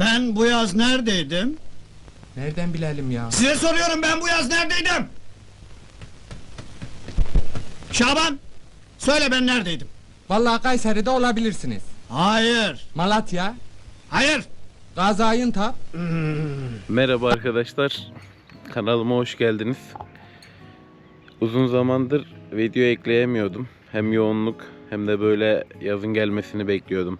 Ben bu yaz neredeydim? Nereden bilelim ya? Size soruyorum ben bu yaz neredeydim? Şaban! Söyle ben neredeydim? Vallahi Kayseri'de olabilirsiniz. Hayır! Malatya, Hayır! Gaziantep, Merhaba arkadaşlar. Kanalıma hoş geldiniz. Uzun zamandır video ekleyemiyordum. Hem yoğunluk hem de böyle yazın gelmesini bekliyordum.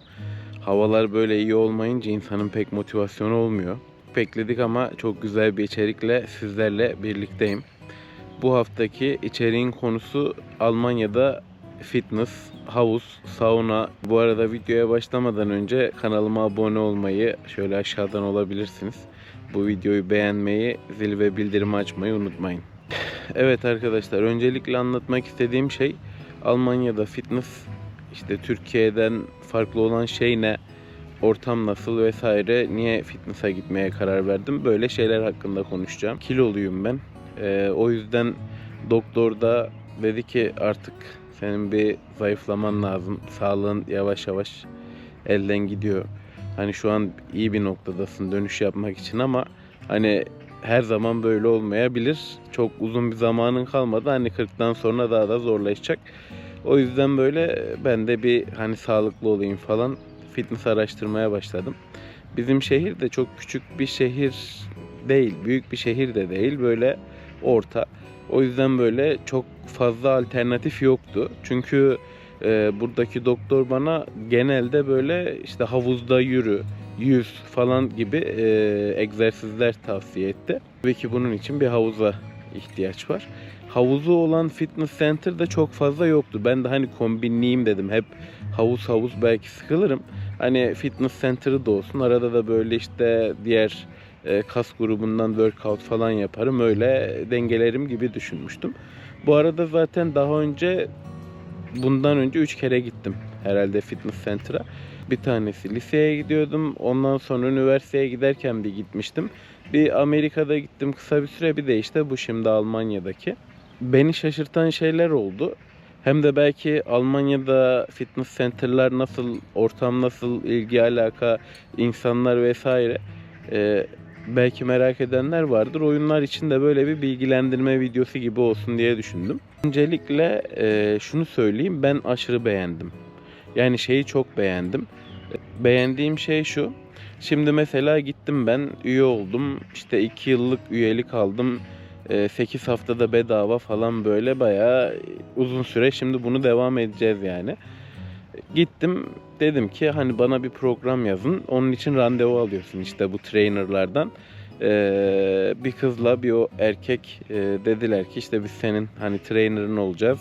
Havalar böyle iyi olmayınca insanın pek motivasyonu olmuyor. Bekledik ama çok güzel bir içerikle sizlerle birlikteyim. Bu haftaki içeriğin konusu Almanya'da fitness, havuz, sauna. Bu arada videoya başlamadan önce kanalıma abone olmayı şöyle aşağıdan olabilirsiniz. Bu videoyu beğenmeyi, zil ve bildirimi açmayı unutmayın. Evet arkadaşlar öncelikle anlatmak istediğim şey Almanya'da fitness işte Türkiye'den farklı olan şey ne? Ortam nasıl vesaire niye fitness'a gitmeye karar verdim? Böyle şeyler hakkında konuşacağım. Kiloluyum ben. Ee, o yüzden doktor da dedi ki artık senin bir zayıflaman lazım. Sağlığın yavaş yavaş elden gidiyor. Hani şu an iyi bir noktadasın dönüş yapmak için ama hani her zaman böyle olmayabilir. Çok uzun bir zamanın kalmadı. Hani 40'tan sonra daha da zorlaşacak. O yüzden böyle ben de bir hani sağlıklı olayım falan fitness araştırmaya başladım. Bizim şehir de çok küçük bir şehir değil. Büyük bir şehir de değil. Böyle orta. O yüzden böyle çok fazla alternatif yoktu. Çünkü e, buradaki doktor bana genelde böyle işte havuzda yürü, yüz falan gibi e, egzersizler tavsiye etti. Ve ki bunun için bir havuza ihtiyaç var. Havuzu olan fitness center da çok fazla yoktu. Ben de hani kombinleyeyim dedim. Hep havuz havuz belki sıkılırım. Hani fitness center'ı da olsun. Arada da böyle işte diğer e, kas grubundan workout falan yaparım. Öyle dengelerim gibi düşünmüştüm. Bu arada zaten daha önce bundan önce 3 kere gittim herhalde fitness center'a. Bir tanesi liseye gidiyordum. Ondan sonra üniversiteye giderken bir gitmiştim. Bir Amerika'da gittim kısa bir süre bir de işte bu şimdi Almanya'daki. Beni şaşırtan şeyler oldu. Hem de belki Almanya'da fitness center'lar nasıl, ortam nasıl, ilgi alaka, insanlar vesaire. Ee, belki merak edenler vardır. Oyunlar için de böyle bir bilgilendirme videosu gibi olsun diye düşündüm. Öncelikle e, şunu söyleyeyim ben aşırı beğendim. Yani şeyi çok beğendim. Beğendiğim şey şu. Şimdi mesela gittim ben üye oldum. İşte 2 yıllık üyelik aldım. 8 haftada bedava falan böyle bayağı uzun süre şimdi bunu devam edeceğiz yani. Gittim dedim ki hani bana bir program yazın. Onun için randevu alıyorsun işte bu trainerlardan. Ee, bir kızla bir o erkek e, dediler ki işte biz senin hani trainer'ın olacağız.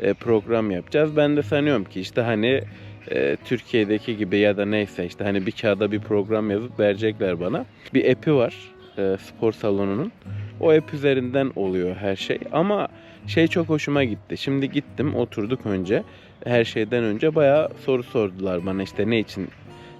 E, program yapacağız. Ben de sanıyorum ki işte hani e, Türkiye'deki gibi ya da neyse işte hani bir kağıda bir program yazıp verecekler bana. Bir app'i var e, spor salonunun. O app üzerinden oluyor her şey. Ama şey çok hoşuma gitti. Şimdi gittim oturduk önce. Her şeyden önce bayağı soru sordular bana işte ne için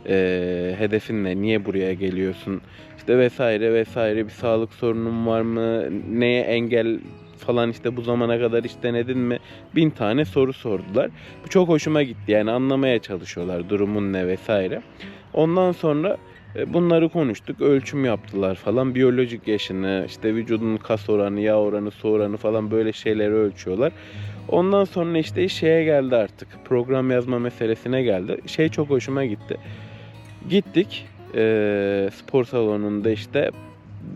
e, hedefin ne, niye buraya geliyorsun işte vesaire vesaire bir sağlık sorunun var mı, neye engel falan işte bu zamana kadar hiç denedin mi? Bin tane soru sordular. Bu çok hoşuma gitti yani anlamaya çalışıyorlar durumun ne vesaire. Ondan sonra bunları konuştuk, ölçüm yaptılar falan. Biyolojik yaşını, işte vücudun kas oranı, yağ oranı, su oranı falan böyle şeyleri ölçüyorlar. Ondan sonra işte şeye geldi artık. Program yazma meselesine geldi. Şey çok hoşuma gitti. Gittik e, spor salonunda işte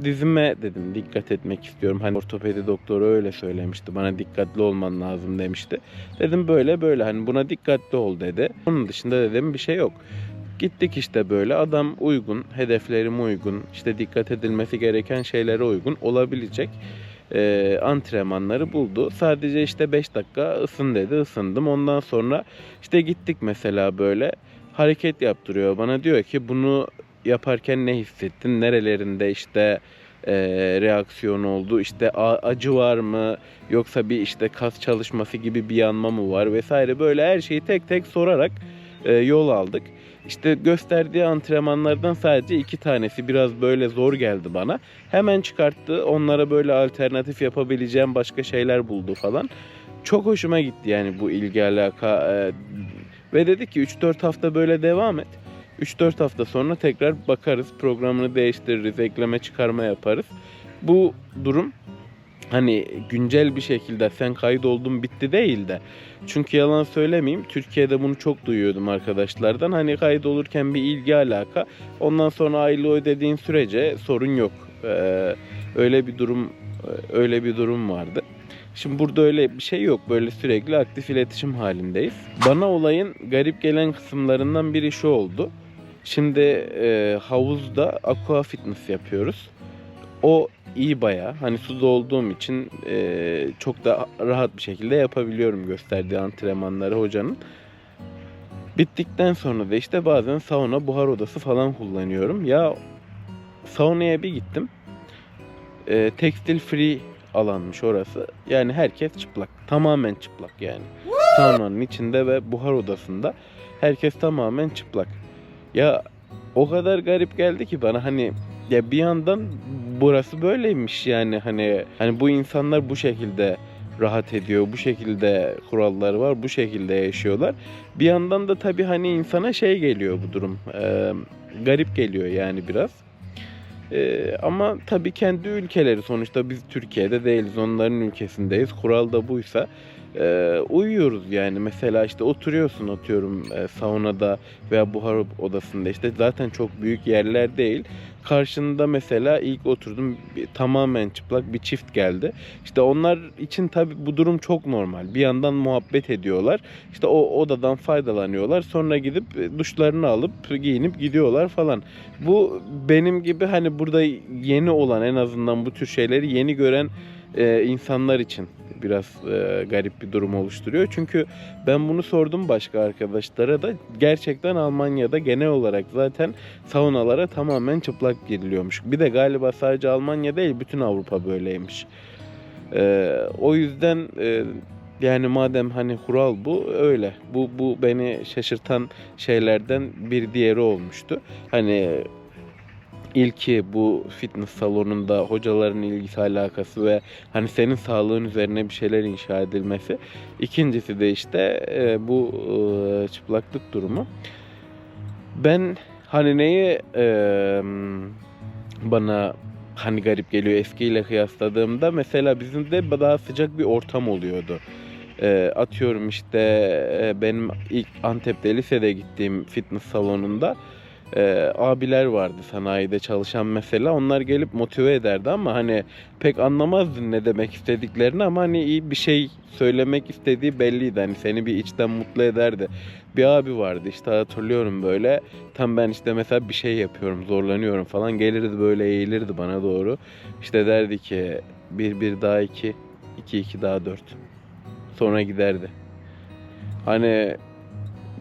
dizime dedim dikkat etmek istiyorum. Hani ortopedi doktoru öyle söylemişti. Bana dikkatli olman lazım demişti. Dedim böyle böyle hani buna dikkatli ol dedi. Onun dışında dedim bir şey yok. Gittik işte böyle adam uygun, hedeflerime uygun, işte dikkat edilmesi gereken şeylere uygun olabilecek e, antrenmanları buldu. Sadece işte 5 dakika ısın dedi, ısındım. Ondan sonra işte gittik mesela böyle hareket yaptırıyor. Bana diyor ki bunu yaparken ne hissettin, nerelerinde işte e, reaksiyon oldu, işte acı var mı, yoksa bir işte kas çalışması gibi bir yanma mı var vesaire böyle her şeyi tek tek sorarak e, yol aldık. İşte gösterdiği antrenmanlardan sadece iki tanesi biraz böyle zor geldi bana. Hemen çıkarttı. Onlara böyle alternatif yapabileceğim başka şeyler buldu falan. Çok hoşuma gitti yani bu ilgi alaka. e, ve dedi ki 3-4 hafta böyle devam et. 3-4 hafta sonra tekrar bakarız. Programını değiştiririz, ekleme çıkarma yaparız. Bu durum hani güncel bir şekilde sen kaydoldun bitti değil de çünkü yalan söylemeyeyim Türkiye'de bunu çok duyuyordum arkadaşlardan hani kaydolurken bir ilgi alaka ondan sonra aylığı ödediğin sürece sorun yok Ee, öyle bir durum öyle bir durum vardı. Şimdi burada öyle bir şey yok. Böyle sürekli aktif iletişim halindeyiz. Bana olayın garip gelen kısımlarından biri şu oldu. Şimdi e, havuzda aqua fitness yapıyoruz. O iyi baya. Hani suda olduğum için e, çok da rahat bir şekilde yapabiliyorum gösterdiği antrenmanları hocanın. Bittikten sonra da işte bazen sauna, buhar odası falan kullanıyorum. Ya saunaya bir gittim. E, tekstil free alanmış orası. Yani herkes çıplak. Tamamen çıplak yani. Saunanın içinde ve buhar odasında herkes tamamen çıplak. Ya o kadar garip geldi ki bana hani ya bir yandan burası böyleymiş yani hani hani bu insanlar bu şekilde rahat ediyor. Bu şekilde kuralları var. Bu şekilde yaşıyorlar. Bir yandan da tabii hani insana şey geliyor bu durum. Ee, garip geliyor yani biraz. Ee, ama tabii kendi ülkeleri sonuçta biz Türkiye'de değiliz. Onların ülkesindeyiz. Kural da buysa e, uyuyoruz yani. Mesela işte oturuyorsun atıyorum e, saunada veya buhar odasında işte zaten çok büyük yerler değil. Karşında mesela ilk oturdum bir- tamamen çıplak bir çift geldi. İşte onlar için tabii bu durum çok normal. Bir yandan muhabbet ediyorlar. İşte o odadan faydalanıyorlar. Sonra gidip e, duşlarını alıp giyinip gidiyorlar falan. Bu benim gibi hani burada yeni olan en azından bu tür şeyleri yeni gören e, insanlar için biraz e, garip bir durum oluşturuyor. Çünkü ben bunu sordum başka arkadaşlara da gerçekten Almanya'da genel olarak zaten saunalara tamamen çıplak giriliyormuş. Bir de galiba sadece Almanya değil bütün Avrupa böyleymiş. E, o yüzden e, yani madem hani kural bu öyle. Bu bu beni şaşırtan şeylerden bir diğeri olmuştu. Hani ilki bu fitness salonunda hocaların ilgisi alakası ve hani senin sağlığın üzerine bir şeyler inşa edilmesi. İkincisi de işte e, bu e, çıplaklık durumu. Ben hani neyi e, bana hani garip geliyor eskiyle kıyasladığımda mesela bizim de daha sıcak bir ortam oluyordu. Atıyorum işte benim ilk Antep'te lisede gittiğim fitness salonunda e, abiler vardı sanayide çalışan mesela. Onlar gelip motive ederdi ama hani pek anlamazdın ne demek istediklerini ama hani iyi bir şey söylemek istediği belliydi. Hani seni bir içten mutlu ederdi. Bir abi vardı işte hatırlıyorum böyle. Tam ben işte mesela bir şey yapıyorum zorlanıyorum falan. Gelirdi böyle eğilirdi bana doğru. İşte derdi ki bir bir daha iki, iki iki daha dört. Sonra giderdi. Hani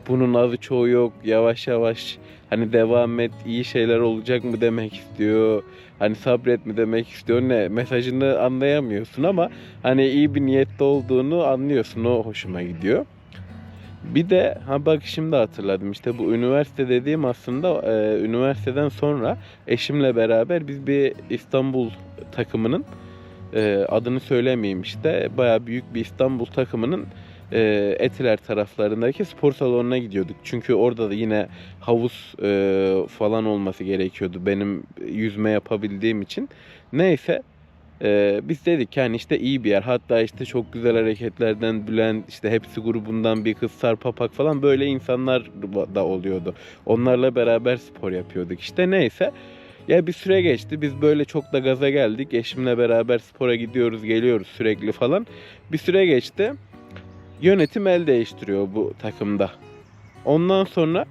bunun azı çoğu yok. Yavaş yavaş hani devam et iyi şeyler olacak mı demek istiyor. Hani sabret mi demek istiyor ne mesajını anlayamıyorsun ama hani iyi bir niyette olduğunu anlıyorsun o hoşuma gidiyor. Bir de ha bak şimdi hatırladım işte bu üniversite dediğim aslında e, üniversiteden sonra eşimle beraber biz bir İstanbul takımının e, adını söylemeyeyim işte baya büyük bir İstanbul takımının e, Etiler taraflarındaki spor salonuna gidiyorduk. Çünkü orada da yine havuz e, falan olması gerekiyordu benim yüzme yapabildiğim için. Neyse e, biz dedik ki yani işte iyi bir yer. Hatta işte çok güzel hareketlerden Bülent işte hepsi grubundan bir kız Sarpapak falan böyle insanlar da oluyordu. Onlarla beraber spor yapıyorduk işte neyse. Ya bir süre geçti. Biz böyle çok da gaza geldik. Eşimle beraber spora gidiyoruz, geliyoruz sürekli falan. Bir süre geçti yönetim el değiştiriyor bu takımda. Ondan sonra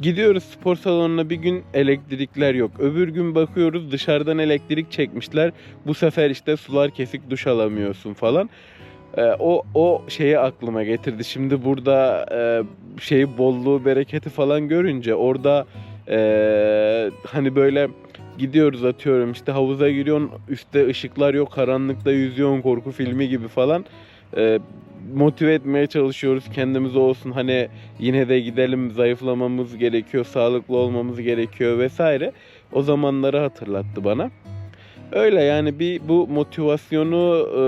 gidiyoruz spor salonuna bir gün elektrikler yok. Öbür gün bakıyoruz dışarıdan elektrik çekmişler. Bu sefer işte sular kesik duş alamıyorsun falan. Ee, o o şeyi aklıma getirdi. Şimdi burada e, şeyi bolluğu bereketi falan görünce orada e, hani böyle gidiyoruz atıyorum işte havuza giriyorsun üstte ışıklar yok karanlıkta yüzüyorsun korku filmi gibi falan. Ee, motive etmeye çalışıyoruz. Kendimiz olsun hani yine de gidelim zayıflamamız gerekiyor sağlıklı olmamız gerekiyor vesaire. O zamanları hatırlattı bana. Öyle yani bir bu motivasyonu e,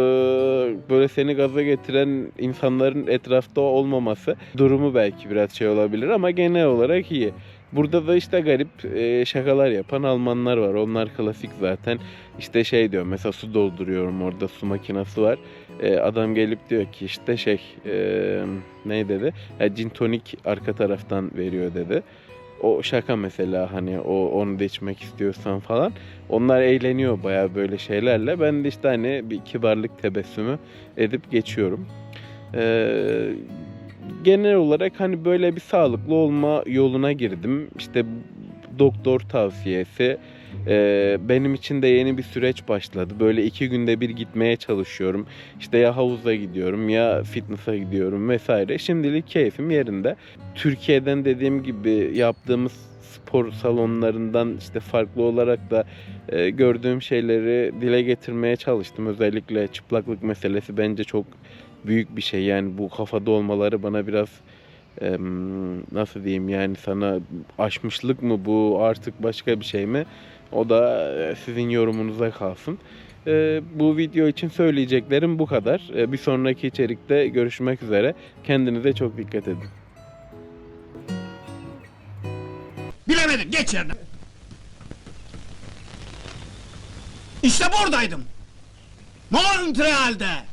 böyle seni gaza getiren insanların etrafta olmaması durumu belki biraz şey olabilir ama genel olarak iyi Burada da işte garip e, şakalar yapan Almanlar var. Onlar klasik zaten. İşte şey diyor mesela su dolduruyorum orada su makinesi var. E, adam gelip diyor ki işte şey e, ne dedi? Ya, gin tonik arka taraftan veriyor dedi. O şaka mesela hani o onu da içmek istiyorsan falan. Onlar eğleniyor baya böyle şeylerle. Ben de işte hani bir kibarlık tebessümü edip geçiyorum. Ee, genel olarak hani böyle bir sağlıklı olma yoluna girdim. İşte doktor tavsiyesi. Ee, benim için de yeni bir süreç başladı. Böyle iki günde bir gitmeye çalışıyorum. İşte ya havuza gidiyorum ya fitness'a gidiyorum vesaire. Şimdilik keyfim yerinde. Türkiye'den dediğim gibi yaptığımız spor salonlarından işte farklı olarak da e, gördüğüm şeyleri dile getirmeye çalıştım. Özellikle çıplaklık meselesi bence çok büyük bir şey. Yani bu kafada olmaları bana biraz em, nasıl diyeyim yani sana aşmışlık mı bu artık başka bir şey mi? O da e, sizin yorumunuza kalsın. E, bu video için söyleyeceklerim bu kadar. E, bir sonraki içerikte görüşmek üzere. Kendinize çok dikkat edin. Bilemedin geç yerine. İşte buradaydım. Montreal'de.